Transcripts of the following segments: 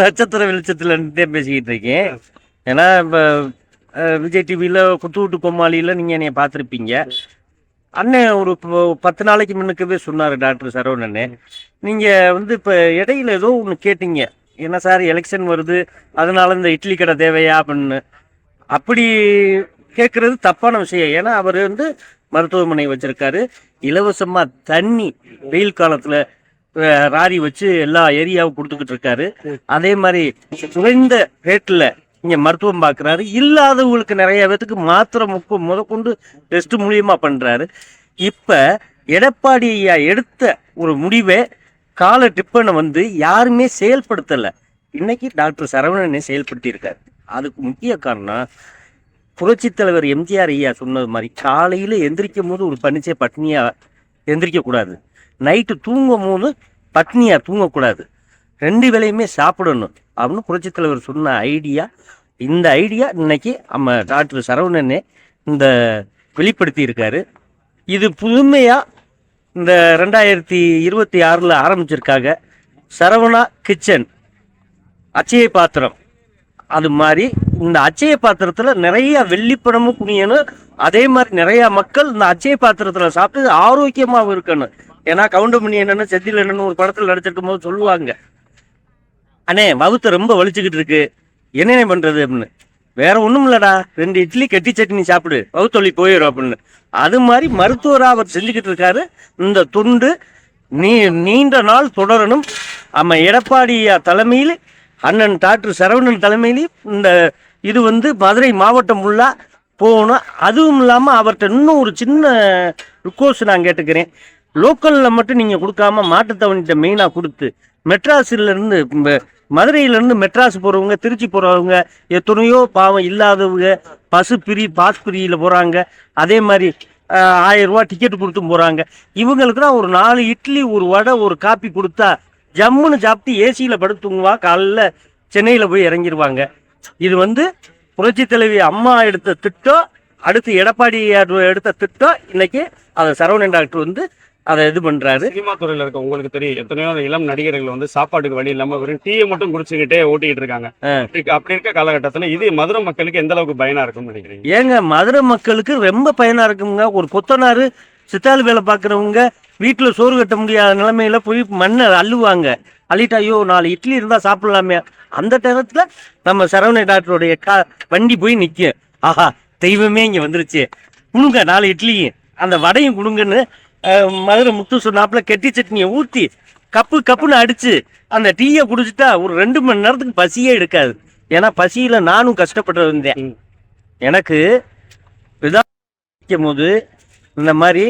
நட்சத்திர வெளிச்சத்துலன்ட்டே பேசிக்கிட்டு இருக்கேன். ஏன்னா இப்போ விஜய் டிவியில் குத்து விட்டு கொம்மாளியில் நீங்கள் என்னைய பார்த்துருப்பீங்க. அண்ணன் ஒரு பத்து நாளைக்கு முன்னுக்கவே சொன்னார் டாக்டர் சரவணன் நீங்கள் வந்து இப்போ இடையில ஏதோ ஒன்று கேட்டீங்க. என்ன சார் எலெக்ஷன் வருது அதனால இந்த இட்லி கடை தேவையா அப்படின்னு. அப்படி கேட்குறது தப்பான விஷயம். ஏன்னா அவர் வந்து மருத்துவமனை வச்சிருக்காரு. இலவசமாக தண்ணி வெயில் காலத்தில் ராரி வச்சு எல்லா ஏரியாவும் கொடுத்துக்கிட்டு இருக்காரு. அதே மாதிரி குறைந்த ரேட்டில் இங்கே மருத்துவம் பார்க்குறாரு இல்லாதவங்களுக்கு நிறைய பேத்துக்கு மாத்திரை முக்கு முதற்கொண்டு டெஸ்ட் மூலியமாக பண்ணுறாரு இப்போ எடப்பாடி ஐயா எடுத்த ஒரு முடிவை கால டிப்பனை வந்து யாருமே செயல்படுத்தலை. இன்னைக்கு டாக்டர் சரவணனே செயல்படுத்தியிருக்காரு. அதுக்கு முக்கிய காரணம் புரட்சித் தலைவர் எம்ஜிஆர் ஐயா சொன்னது மாதிரி காலையில் எந்திரிக்கும் போது ஒரு பனிச்சே பட்னியாக எந்திரிக்கக்கூடாது நைட்டு தூங்கும் போது பட்னியாக தூங்கக்கூடாது. ரெண்டு வேலையுமே சாப்பிடணும் அப்படின்னு புரட்சித் தலைவர் சொன்ன ஐடியா. இந்த ஐடியா இன்னைக்கு நம்ம டாக்டர் சரவணனே இந்த வெளிப்படுத்தி இருக்காரு இது புதுமையாக இந்த ரெண்டாயிரத்தி இருபத்தி ஆறில் ஆரம்பிச்சிருக்காங்க. சரவணா கிச்சன் அச்சய பாத்திரம். அது மாதிரி இந்த அச்சய பாத்திரத்தில் நிறைய வெள்ளிப்பணமும் குனியணும். அதே மாதிரி நிறையா மக்கள் இந்த அச்சய பாத்திரத்தில் சாப்பிட்டு ஆரோக்கியமாகவும் இருக்கணும். ஏன்னா கவுண்டமணி என்னன்னு செந்தில் என்னன்னு ஒரு படத்தில் நடிச்சிருக்கும் போது சொல்லுவாங்க. அண்ணே வகுத்த ரொம்ப வலிச்சுக்கிட்டு இருக்கு. என்னென்ன பண்றது அப்படின்னு. வேற ஒன்றும் இல்லடா. ரெண்டு இட்லி கெட்டி சட்னி சாப்பிடு. வகுத்தொழி போயிடும் அப்படின்னு. அது மாதிரி மருத்துவராக அவர் செஞ்சுக்கிட்டு இருக்காரு. இந்த துண்டு நீ நீண்ட நாள் தொடரணும். நம்ம எடப்பாடியா தலைமையில் அண்ணன் டாக்டர் சரவணன் தலைமையில் இந்த இது வந்து மதுரை மாவட்டம் ஃபுல்லாக போகணும். அதுவும் இல்லாமல் அவர்கிட்ட இன்னும் ஒரு சின்ன ரிக்வஸ்ட் நான் கேட்டுக்கிறேன். லோக்கலில் மட்டும் நீங்கள் கொடுக்காம மாட்டுத்தவணிட்ட மெயினாக கொடுத்து மெட்ராஸிலேருந்து மதுரையிலேருந்து மெட்ராஸ் போகிறவங்க திருச்சி போகிறவங்க எத்தனையோ பாவம் இல்லாதவங்க பசு பிரி பாஸ் பிரியில் போகிறாங்க அதே மாதிரி ஆயிரம் ரூபா டிக்கெட் கொடுத்தும் போகிறாங்க இவங்களுக்குலாம் ஒரு நாலு இட்லி ஒரு வடை ஒரு காப்பி கொடுத்தா ஜம்முன்னு சாப்பிட்டு ஏசியில் படுத்துங்குவா காலைல சென்னையில் போய் இறங்கிடுவாங்க இது வந்து புரட்சி தலைவி அம்மா எடுத்த திட்டம் அடுத்து எடப்பாடி எடுத்த திட்டம் இன்னைக்கு அதை சரவணன் டாக்டர் வந்து அதை இது பண்றாரு. சினிமா துறையில இருக்க உங்களுக்கு தெரியும் எத்தனையோ இளம் நடிகர்கள் வந்து சாப்பாட்டுக்கு வழி இல்லாம வெறும் டீயை மட்டும் குடிச்சுக்கிட்டே ஓட்டிட்டு இருக்காங்க. அப்படி இருக்க காலகட்டத்துல இது மதுரை மக்களுக்கு எந்த அளவுக்கு பயனா இருக்கும்னு நினைக்கிறீங்க? ஏங்க மதுரை மக்களுக்கு ரொம்ப பயனா இருக்குங்க ஒரு கொத்தனாரு சித்தாள் வேலை பார்க்குறவங்க வீட்டில் சோறு கட்ட முடியாத நிலைமையில போய் மண்ணை அள்ளுவாங்க. அள்ளிட்டு ஐயோ நாலு இட்லி இருந்தால் சாப்பிடலாமே. அந்த நேரத்தில் நம்ம சரவண டாக்டருடைய கா வண்டி போய் நிற்கும் ஆஹா தெய்வமே இங்கே வந்துருச்சு. குடுங்க நாலு இட்லியும் அந்த வடையும் கொடுங்கன்னு மதுரை முத்து சொன்னாப்புல கெட்டி சட்னியை ஊற்றி கப்பு கப்புன்னு அடிச்சு அந்த டீயை குடிச்சிட்டா ஒரு ரெண்டு மணி நேரத்துக்கு பசியே எடுக்காது. ஏன்னா பசியில் நானும் கஷ்டப்பட்டு ம். எனக்கு விதம் போது இந்த மாதிரி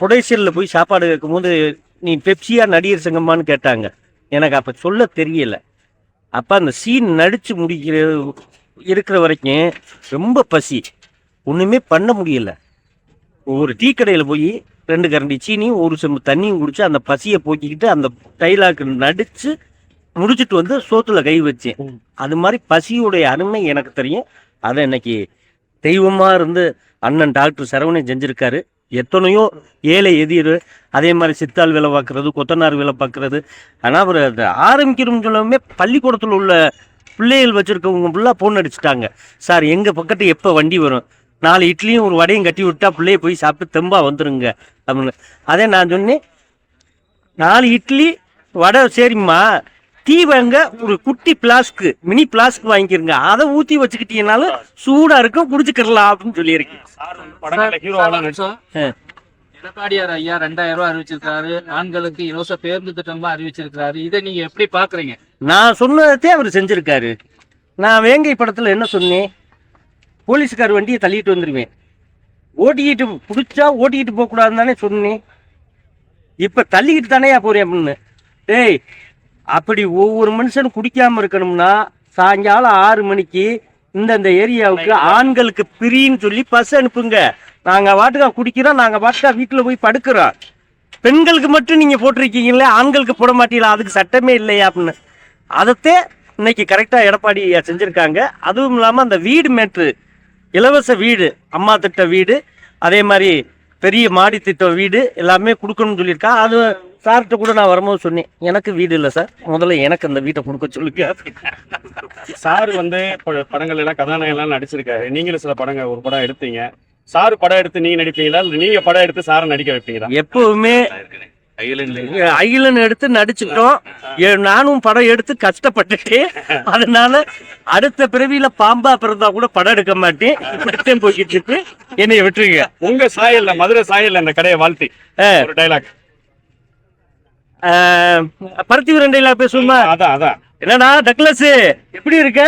புடைசலில் போய் சாப்பாடு கேட்கும்போது நீ பெப்சியா நடிகர் சங்கமான்னு கேட்டாங்க. எனக்கு அப்போ சொல்ல தெரியல. அப்போ அந்த சீன் நடித்து முடிக்கிற இருக்கிற வரைக்கும் ரொம்ப பசி. ஒன்றுமே பண்ண முடியல. ஒரு டீ கடையில் போய் ரெண்டு கரண்டி சீனியும் ஒரு செம்பு தண்ணியும் குடிச்சு அந்த பசியை போக்கிக்கிட்டு அந்த டைலாக் நடித்து முடிச்சிட்டு வந்து சோத்துல கை வச்சேன். அது மாதிரி பசியுடைய அருமை எனக்கு தெரியும். அதை இன்னைக்கு தெய்வமா இருந்து அண்ணன் டாக்டர் சரவணன் செஞ்சிருக்காரு. எத்தனையோ ஏழை எதிர் அதே மாதிரி சித்தாள் வேலை பார்க்கறது கொத்தனார் வேலை பார்க்கறது. ஆனால் அவர் அதை ஆரம்பிக்கணும்னு சொல்லவுமே பள்ளிக்கூடத்தில் உள்ள பிள்ளைகள் வச்சுருக்கவங்க ஃபுல்லாக ஃபோன் அடிச்சுட்டாங்க. சார் எங்கள் பக்கத்து எப்போ வண்டி வரும்? நாலு இட்லியும் ஒரு வடையும் கட்டி விட்டா பிள்ளைய போய் சாப்பிட்டு தெம்பா வந்துருங்க அப்படின்னு அதே நான் சொன்னேன் நாலு இட்லி வடை சரிம்மா. டீ வாங்க ஒரு குட்டி பிளாஸ்க்கு மினி பிளாஸ்க் வாங்கிக்கிறங்க அதை ஊற்றி வச்சுக்கிட்டீங்கனாலும் சூடாக இருக்கும் குடிச்சுக்கிடலாம் அப்படின்னு சொல்லியிருக்கேன். எடப்பாடியார் ஐயா ரெண்டாயிரம் ரூபாய் அறிவிச்சிருக்காரு. ஆண்களுக்கு இலவச பேருந்து திட்டம்லாம் அறிவிச்சிருக்காரு இதை நீங்க எப்படி பாக்குறீங்க? நான் சொன்னதே அவர் செஞ்சிருக்காரு. நான் வேங்கை படத்தில் என்ன சொன்னேன்? போலீஸ்கார் வண்டியை தள்ளிட்டு வந்துடுவேன் ஓட்டிக்கிட்டு பிடிச்சா ஓட்டிக்கிட்டு போகக்கூடாதுன்னு தானே சொன்னேன். இப்போ தள்ளிக்கிட்டு தானேயா போறேன் அப்படின்னு. டேய் அப்படி ஒவ்வொரு மனுஷனும் குடிக்காம இருக்கணும்னா சாயங்காலம் ஆறு மணிக்கு இந்தந்த ஏரியாவுக்கு ஆண்களுக்கு பிரின்னு சொல்லி பஸ் அனுப்புங்க. நாங்கள் வாட்டுக்கா குடிக்கிறோம் நாங்கள் வாட்டுக்கா வீட்டில் போய் படுக்கிறோம். பெண்களுக்கு மட்டும் நீங்கள் போட்டிருக்கீங்களே ஆண்களுக்கு போட மாட்டீங்களா? அதுக்கு சட்டமே இல்லையா அப்படின்னு. அதைத்தே இன்னைக்கு கரெக்டாக எடப்பாடி செஞ்சுருக்காங்க. அதுவும் இல்லாமல் அந்த வீடு மேட்ரு இலவச வீடு அம்மா திட்ட வீடு அதே மாதிரி பெரிய மாடி திட்ட வீடு எல்லாமே கொடுக்கணும்னு சொல்லியிருக்கா. அது சார்கிட்ட கூட நான் வரும்போது சொன்னேன் எனக்கு வீடு இல்லை சார். முதல்ல எனக்கு அந்த வீட்டை கொடுக்க சொல்லுங்க. சார் வந்து படங்கள் எல்லாம் கதாநாயகம் எல்லாம் நடிச்சிருக்காரு. நீங்களும் சில படங்கள் ஒரு படம் எடுத்தீங்க. சார் படம் எடுத்து நீங்க நடிப்பீங்களா? நீங்க படம் எடுத்து சாரை நடிக்க வைப்பீங்களா? எப்பவுமே அகிலன் எடுத்து நடிச்சுட்டோம் நானும் படம் எடுத்து கஷ்டப்பட்டுட்டு அதனால அடுத்த பிறவியில பாம்பா பிறந்தா கூட படம் எடுக்க மாட்டேன். இப்படித்தான் போய்கிட்டு இருக்கு. என்னைய விட்டுருங்க. உங்க சாயல்ல மதுரை சாயல்ல இந்த கடையை வாழ்த்தி. ஒரு டைலாக் ஆஹ், பருத்தி விரண்டையில பேசுவோமா? அதான் அதான். என்னடா டக்ளஸ் எப்படி இருக்க?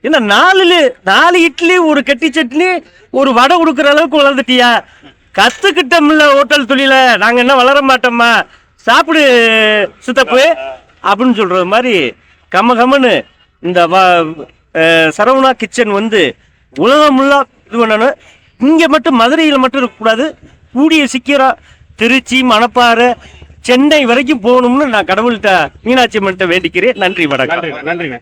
என்ன நாலு நாலு இட்லி ஒரு கட்டி சட்னி ஒரு வடை கொடுக்குற அளவுக்கு வளர்ந்துட்டியா? கத்துக்கிட்டோம்ல ஹோட்டல் தொழில. நாங்க என்ன வளர மாட்டோமா சாப்பிடு சித்தப்பு அப்படின்னு சொல்றது மாதிரி கம கமன்னு இந்த சரவணா கிச்சன் வந்து உலகம் முல்லா இது பண்ணணும். இங்க மட்டும் மதுரையில மட்டும் இருக்கக்கூடாது. கூடிய சீக்கிரம் திருச்சி மணப்பாறை சென்னை வரைக்கும் போகணும்னு நான் கடவுள்கிட்ட மீனாட்சி அம்மன்கிட்ட வேண்டிக்கிறேன். நன்றி வணக்கம். நன்றிண்ணே.